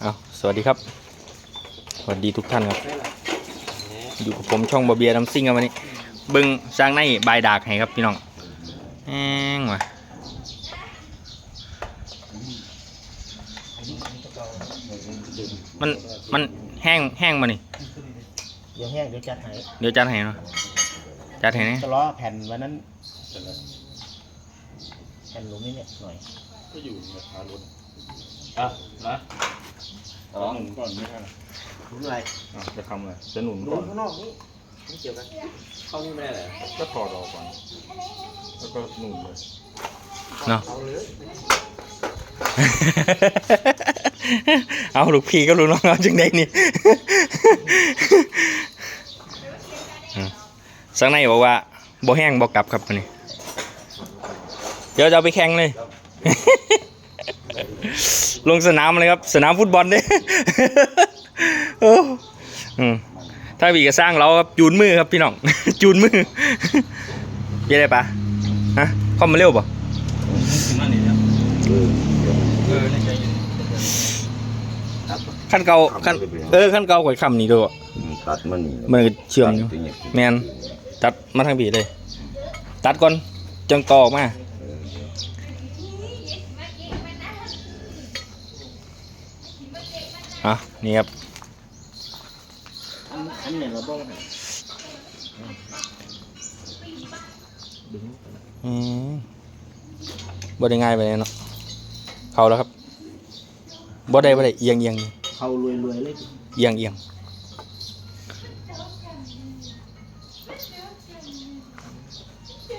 เอาสวัสดีครับ สวัสดีทุกท่านครับ อยู่กับผมช่องบาเบียน้ำซิ่งครับวันนี้เบิ้งสร้างในบายดากให้ครับพี่น้องแห้งว่ะมันมันแห้งแห้งมานี่เดี๋ยวแห้งเดี๋ยวจัดให้เดี๋ยวจัดให้เนาะจัดให้นะจะล้อแผ่นวันนั้นแผ่นหลุมนี่เนี่ยหน่อยก็อยู่ในคารถอะนะ จะหนุนก่อนไม่ใช่เหรอหลุมอะไรอะจะทำอะไรจะหนุนหลุก่อมนข้างนอกนี่ไม่เกี่ยวกันเข้านี่ไม่ได้เลยก็ถอดออกก่อนแล้วก็หนุนเลยเนาะ เอาเลยเอาลูกพี่ก็ลูกน้องเอาจังได้นี่อืมสังในบอกว่าบ่แห้งบ่กลับครับอันนี้เดี๋ยวจะเอาไปแข่งเลย ลงสนามเลยครับ สนามฟุตบอลเด้ โอ้อืมถ้าบีก็สร้างเราครับจูนมือครับพี่น้อง จูนมือเยังไงปะฮะเข้ามาเร็วป่ะนั่นนี่เนี่ยเออในใจเย็นขั้นเก่าขั้นเออขั้นเก่ากว่าคำนี้ด้วยตัดมันมันก็เชื่อมอยู่แมนตัดมาทางบีเลย ตัดก่อนจังต่อออกมา อะนี่ครับอันอันเนี่ยเราบ้องอืมบ่ได้ง่ายไปเลยเนาะเข้าแล้วครับบ่ได้บ่ได้เอียงเอียงเขารวยๆเลยเอียงเอียง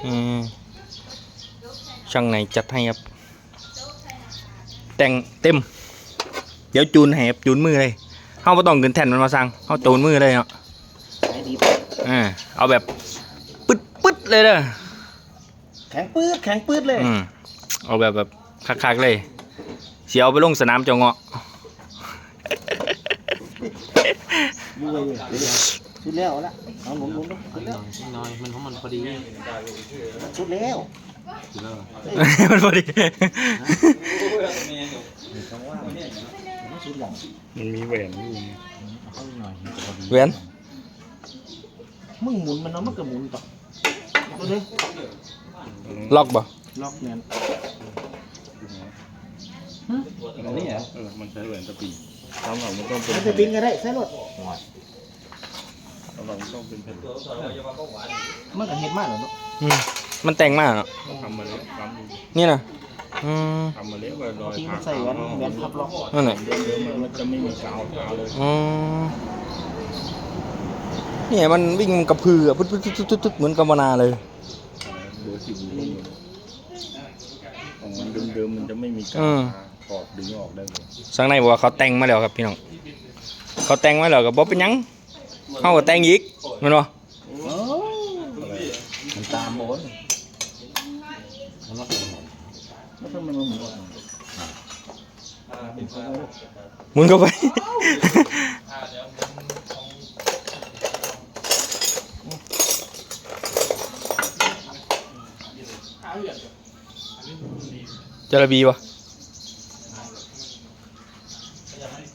อืมช่างไหนจัดให้ครับ แต่งเต็ม เดี๋ยวจูนให้ครับจูนมือเลยเฮาบ่ต้องเงินแทนมันมาสั่งเฮาจูนมือเลยเนาะขายดีอ่าเอาแบบปึ๊ดปึ๊ดเลยเด้อแข็งปื๊ดแข็งปื๊ดเลยอืมเอาแบบแบบคักๆเลยเสียเอาไปลงสนามเจ้าเงาะรวยเลยชุดแล้วละเอาหลุมหลุมชุดแล้วน้อยมันของมันพอดีชุดแล้วมันพอดีชุดหลัง มันมีแหวนอยู่ไงเอาหน่อยเวียนมึงหมุนมันเนาะมันก็หมุนต่อเอาเลยล็อกบ่ล็อกแน่นอันนี้เหรอเออมันใช้แหวนตะปีตามหลังมันต้องเป็นมันจะบินก็ได้ใช่รถตามหลังมันต้องเป็นแผ่นมันก็เห็นมากเหรอเนาะอืมมันแต่งมากเนาะทำมาแล้วทำอยู่นี่นะ อืมทำมาแล้วก็รอยที่ทามันใส่แหวนแหวนพับล็อกนั่นแหละเดิมๆมันจะไม่มีกาวทาเลยอืมเนี่ยมันวิ่งกระพืออะพึดพึดพึดพึดพึดเหมือนกำมนาเลย เบอร์สิบลงของมันเดิมๆมันจะไม่มีกาวอืมทาถอดดึงออกได้เลยสังในบอกว่าเขาแต่งมาแล้วครับพี่น้องเขาแต่งมาแล้วก็บ่เป็นหยังเขาก็แต่งอีกแมันบ่มันตามโบน แล้วทำไมมันหมุนออกมาหมุนเข้าไป จระบีวะ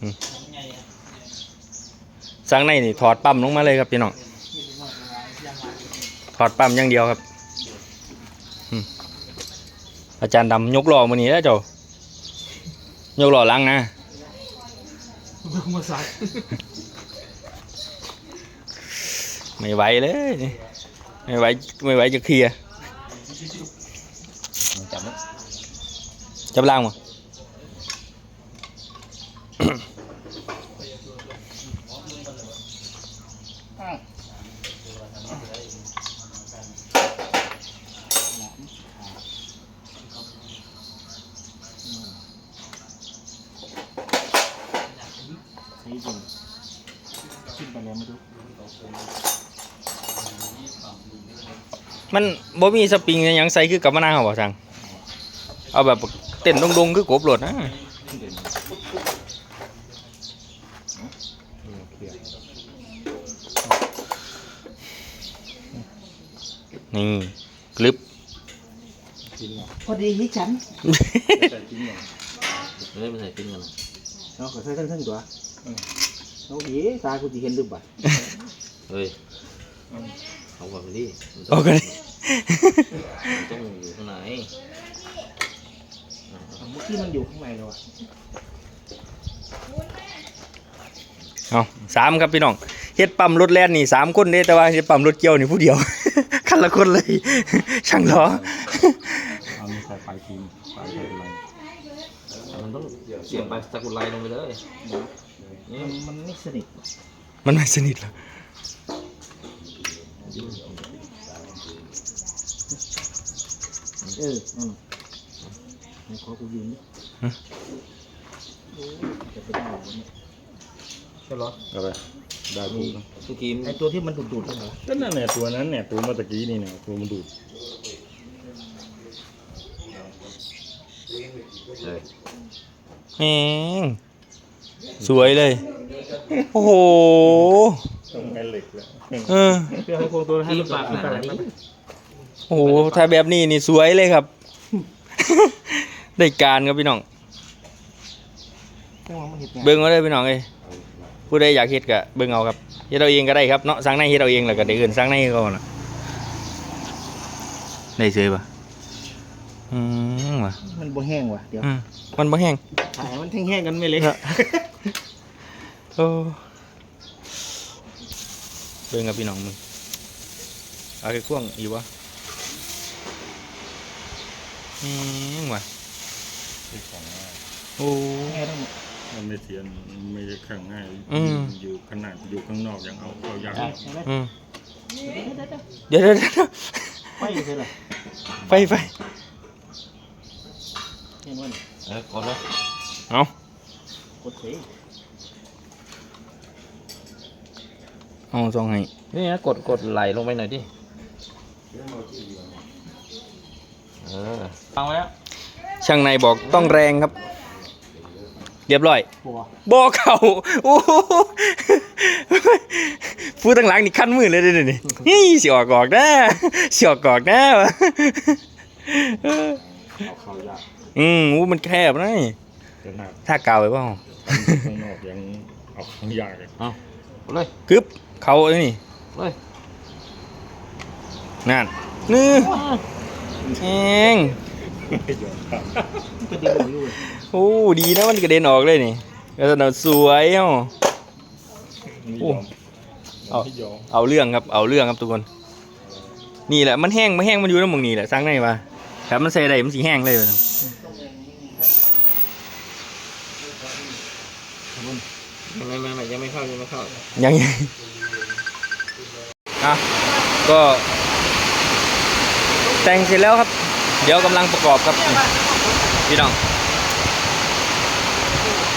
อืมสังในนี่ถอดปั๊มลงมาเลยครับพี่น้อง ถอดปั๊มอย่างเดียวครับอืม อาจารย์ดำยกหล่อมือนี้แล้วเจ้ายกหล่อหลังนะไม่ไหวเลย ไม่ไหวไม่ไหวจะเคลียร์จับไหมจับล่างมา ใช้จริงขึ้น ไปแล้วไม่รู้มันบ่มีสปริงอิหยังใส่คือกับมะนาวบ่จังเอาแบบเต้นดงๆคือกบโหลดนะนี่กลึบพอดีที่ฉันแต่จริงเหรอเฮ้ยมันใส่ติ้งกันเอาขอใส่ทั้งทั้งตัว เอาดีตากูจะเห็นหรือเปล่าเฮ้ยเอาก่อนไปดิมันโอ้ต้องก็ได้มันต้องอยู่ข้างในเมื่อกี้มันอยู่ข้างในแล้วอะเอาสามครับพี่น้องเฮ็ดปั๊มรถแล่นนี่สามคนเด้แต่ว่าเฮ็ดปั๊มรถเกี่ยวนี่ผู้เดียว คันละคนเลย ช่างล้อเอามีใส่ไฟทีมไฟใส่อะไรมันต้องเสียบไปสกุลไลลงไปเลยนี่ มันมันไม่สนิทมันไม่สนิทหรอเอออืมให้ขอกูยืนดิโอ้ยจะไปได้เหรอเนี่ยใช่หรอเอาไปได้ถูกนะทุกทีมไอตัวที่มันดูดๆนั่นเหรอก็นั่นแหละตัวนั้นเนี่ยตัวเมื่อตะกี้นี่เนี่ยตัวมันดูดเลยแหง สวยเลย โอ้โหต้องแม่เหล็กแล้วเออเพื่อให้โครงตัวให้ทีมมันปากหนานี่โอ้โหถ้าแบบนี้นี่สวยเลยครับ ได้การครับพี่น้องจังหวะมันเห็ดเนี่ยเบิ่งเอาเลยพี่น้องเอ้ยผู้ใดอยากเฮ็ดก็เบิ่งเอาครับเฮ็ดเอาเองก็ได้ครับเนาะสั่งในเฮ็ดเอาเองแล้วก็ได้เอื่นสั่งในก็น่ะได้เฉยปะ อืมว่ะมันบ่แห้งว่ะเดี๋ยวอืมมันบ่แห้งถ่ายมันแห้งๆกันไม่เลยโอ้เบิ่งกับพี่น้องมึงเอาไปควงอีกวะอืมว่ะโอ้ แห้งทั้งหมด มันไม่เทียนไม่ได้แข็งง่ายอืม อยู่ขนาดอยู่ข้างนอกยังเอาเอายากได้ใช่ไหมอืมเดี๋ยวเดี๋ยวเดี๋ยวไปใช่เหรอไปไปเห็ นว่านี่เออกดเลยเอากดเสียเอาซองให้นี่นะกดกดไหลลงไปหน่อยดิเออฟังไว้แล้วช่างในบอกต้องแรงครับ เรียบร้อยบัวบอกเขาโอ้โหพูดตั้งหลังนี่ขั้นมือเลยเด้อนี่นี่สิออกกอกนะสิออกกอกนะวะเอาเข้ายาก อืมอู้มันแคบนะนี่ขนาดถ้ากาวไว้เปล่าข้างนอกยังเอาข้างยากเลยกดเลยกึบเขาไอ้นี่เลยนั่นนี่เองไม่ยอมครับมันก็ดีอยู่เลยโอ้ดีนะมันกระเด็นออกเลยนี่ก็จะสวยเอ้า ไม่โอ้ยอมเอา ไม่ยอมเอาเรื่องครับ เอาเรื่องครับทุกคน นี่แหละมันแห้งมันแห้งมันอยู่น้ำมึงนี่แหละสร้างได้ปะ ครับมันใส่ได้มันสีแห้งเลยว่ะไม่ไม่ไม่ยังไม่เข้ายังไม่เข้ายังไงอะก็ แต่งเสร็จแล้วครับ เดี๋ยวกำลังประกอบครับ พี่น้อง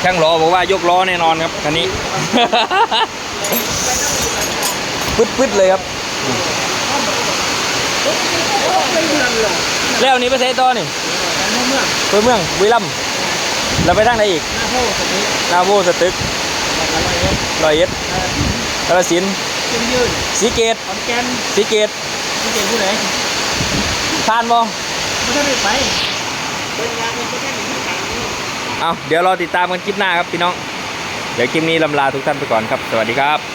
ช่างล้อบอกว่ายกล้อแน่นอนครับคันนี้ปึ๊ดปึ๊ดเลยครับ แล้วนี้ไปใช้ต่อนี่ไปเมืองบุรีรัมย์เราไปทางไหนอีกหน้าโพสตินาโวสตึกร้อยเอ็ดกาฬสินธุ์ยืนยืนสีเกตขอนแก่นสีเกตที่เก่งผู้ไหนผ่านบ่ไม่ได้ไปเป็นงานมันก็แค่หนึ่งที่สามเอาเดี๋ยวรอติดตามกันคลิปหน้าครับพี่น้อง เดี๋ยวคลิปนี้ลำลาทุกท่านไปก่อนครับ สวัสดีครับ